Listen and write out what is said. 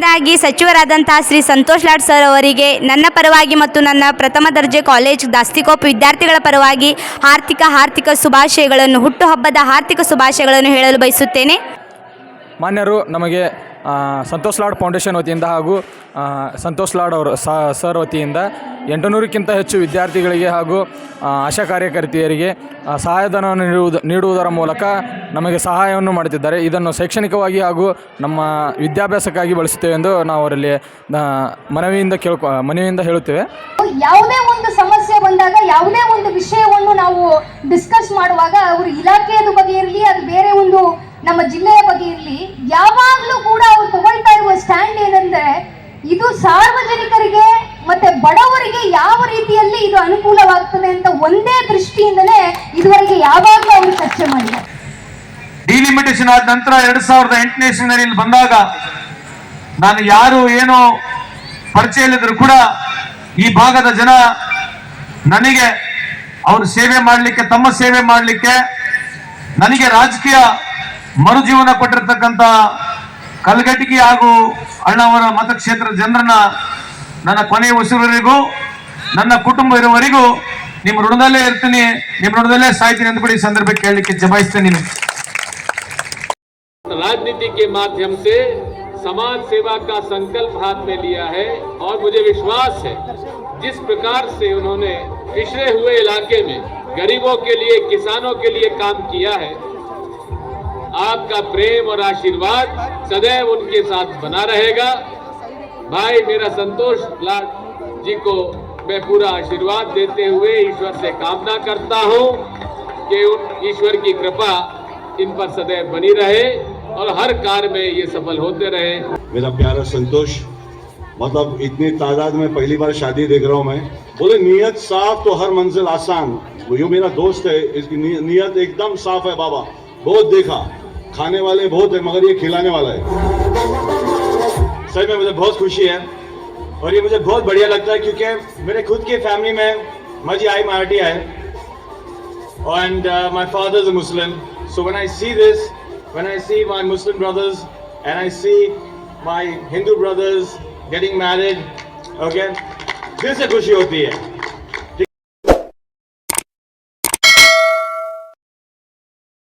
ಮೊದಲನೇದಾಗಿ ಸಚಿವರಾದಂತಹ ಶ್ರೀ ಸಂತೋಷ್ ಲಾಡ್ ಸರ್ ಅವರಿಗೆ ನನ್ನ ಪರವಾಗಿ ಮತ್ತು ನನ್ನ ಪ್ರಥಮ ದರ್ಜೆ ಕಾಲೇಜ್ ದಾಸ್ತಿಕೋಪ್ ವಿದ್ಯಾರ್ಥಿಗಳ ಪರವಾಗಿ ಆರ್ಥಿಕ ಆರ್ಥಿಕ ಶುಭಾಶಯಗಳನ್ನು ಹುಟ್ಟುಹಬ್ಬದ ಆರ್ಥಿಕ ಶುಭಾಶಯಗಳನ್ನು ಹೇಳಲು ಬಯಸುತ್ತೇನೆ ಮಾನ್ಯರು ನಮಗೆ ಸಂತೋಷ್ ಲಾಡ್ ಫೌಂಡೇಶನ್ ವತಿಯಿಂದ ಹಾಗೂ ಸಂತೋಷ್ ಲಾಡ್ ಅವರು ಸರ್ ವತಿಯಿಂದ ಎಂಟುನೂರಕ್ಕಿಂತ ಹೆಚ್ಚು ವಿದ್ಯಾರ್ಥಿಗಳಿಗೆ ಹಾಗೂ ಆಶಾ ಕಾರ್ಯಕರ್ತೆಯರಿಗೆ ಸಹಾಯಧನವನ್ನು ನೀಡುವುದು ನೀಡುವುದರ ಮೂಲಕ ನಮಗೆ ಸಹಾಯವನ್ನು ಮಾಡುತ್ತಿದ್ದಾರೆ ಇದನ್ನು ಶೈಕ್ಷಣಿಕವಾಗಿ ಹಾಗೂ ನಮ್ಮ ವಿದ್ಯಾಭ್ಯಾಸಕ್ಕಾಗಿ ಬಳಸುತ್ತೇವೆ ಎಂದು ನಾವು ಅವರಲ್ಲಿ ಮನವಿಯಿಂದ ಕೇಳ್ಕೊ ಮನವಿಯಿಂದ ಹೇಳುತ್ತೇವೆ ಯಾವುದೇ ಒಂದು ಸಮಸ್ಯೆ ಬಂದಾಗ ಯಾವುದೇ ಒಂದು ವಿಷಯವನ್ನು ನಾವು ಡಿಸ್ಕಸ್ ಮಾಡುವಾಗ ಅವರು ಇಲಾಖೆಯ ಬಗ್ಗೆ ಅದು ಬೇರೆ ಒಂದು ನಮ್ಮ ಜಿಲ್ಲೆಯ ಬಗ್ಗೆ ಇರಲಿ ಯಾವಾಗಲೂ ಕೂಡ ಅವ್ರು ತಗೊಳ್ತಾ ಇರುವ ಸ್ಟ್ಯಾಂಡ್ ಏನಂದ್ರೆ ಇದು ಸಾರ್ವಜನಿಕರಿಗೆ ಮತ್ತೆ ಬಡವರಿಗೆ ಯಾವ ರೀತಿಯಲ್ಲಿ ಇದು ಅನುಕೂಲವಾಗ್ತದೆ ಅಂತ ಒಂದೇ ದೃಷ್ಟಿಯಿಂದಲೇ ಇದುವರೆಗೆ ಯಾವಾಗಲೂ ಅವರು ಚರ್ಚೆ ಮಾಡಿದ್ದಾರೆ ಡಿಲಿಮಿಟೇಷನ್ ಆದ ನಂತರ ಎರಡ್ ಸಾವಿರದ ಎಂಟನೇ ಇಸ್ವಿನಲ್ಲಿ ಇಲ್ಲಿ ಬಂದಾಗ ನಾನು ಯಾರು ಏನೋ ಪರಿಚಯ ಇಲ್ಲದ್ರು ಕೂಡ ಈ ಭಾಗದ ಜನ ನನಗೆ ಅವರು ಸೇವೆ ಮಾಡಲಿಕ್ಕೆ ತಮ್ಮ ಸೇವೆ ಮಾಡಲಿಕ್ಕೆ ನನಗೆ ರಾಜಕೀಯ మరుజీవన పటిర్తకంత కల్గట్కి యాగు అల్లవరా మతక్షేత్ర జన్రన నన్న కొనే ఉసిరులకు నన్న కుటుంబం ఇరువకు నిమ్ రుడనలే ఇర్తని నిమ్ రుడనలే సాయతిని అద్బడి సందర్భం చెల్నికి చెబయస్త నిమ్ రాజకీయీ కే మాధ్యం సే సమాజ్ సేవా కా సంకల్ప హాత్ మే liya హై ఔర్ ముజే విశ్వాస్ హై jis prakar se unhone ishre hue ilake me garibon ke liye kisanon ke liye kaam kiya hai आपका प्रेम और आशीर्वाद सदैव उनके साथ बना रहेगा भाई मेरा संतोष लाल जी को मैं पूरा आशीर्वाद देते हुए ईश्वर से कामना करता हूँ कि उन ईश्वर की कृपा इन पर सदैव बनी रहे और हर कार्य में ये सफल होते रहे मेरा प्यारा संतोष मतलब इतनी तादाद में पहली बार शादी देख रहा हूँ मैं बोले नियत साफ तो हर मंजिल आसान यो मेरा दोस्त है इसकी नियत एकदम साफ है बाबा बहुत देखा खाने वाले बहुत है मगर ये खिलाने वाला है सही में मुझे बहुत खुशी है और ये मुझे बहुत बढ़िया लगता है क्योंकि मेरे खुद की फैमिली में मजी आई मराठी आए and my father is Muslim so when I see this when I see my Muslim brothers and I see my Hindu brothers getting married okay दिल से खुशी होती है